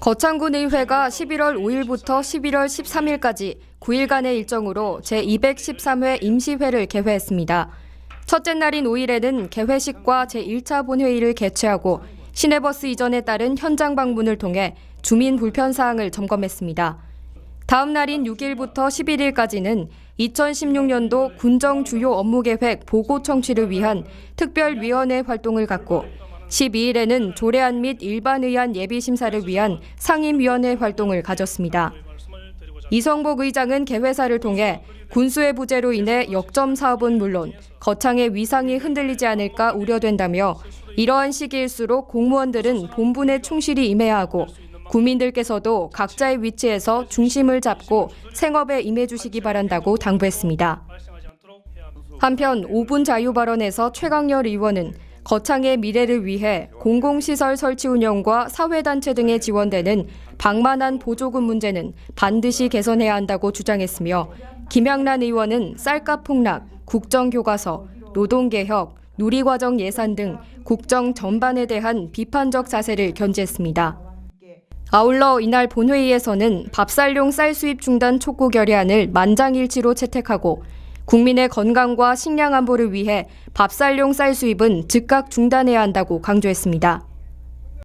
거창군 의회가 11월 5일부터 11월 13일까지 9일간의 일정으로 제213회 임시회를 개회했습니다. 첫째 날인 5일에는 개회식과 제1차 본회의를 개최하고 시내버스 이전에 따른 현장 방문을 통해 주민 불편 사항을 점검했습니다. 다음 날인 6일부터 11일까지는 2016년도 군정 주요 업무 계획 보고 청취를 위한 특별위원회 활동을 갖고 12일에는 조례안 및 일반 의안 예비 심사를 위한 상임위원회 활동을 가졌습니다. 이성복 의장은 개회사를 통해 군수의 부재로 인해 역점 사업은 물론 거창의 위상이 흔들리지 않을까 우려된다며 이러한 시기일수록 공무원들은 본분에 충실히 임해야 하고 국민들께서도 각자의 위치에서 중심을 잡고 생업에 임해주시기 바란다고 당부했습니다. 한편 5분 자유 발언에서 최강열 의원은 거창의 미래를 위해 공공시설 설치 운영과 사회단체 등에 지원되는 방만한 보조금 문제는 반드시 개선해야 한다고 주장했으며 김양란 의원은 쌀값 폭락, 국정교과서, 노동개혁, 누리과정 예산 등 국정 전반에 대한 비판적 자세를 견지했습니다. 아울러 이날 본회의에서는 밥살용 쌀 수입 중단 촉구 결의안을 만장일치로 채택하고 국민의 건강과 식량 안보를 위해 밥살용 쌀 수입은 즉각 중단해야 한다고 강조했습니다.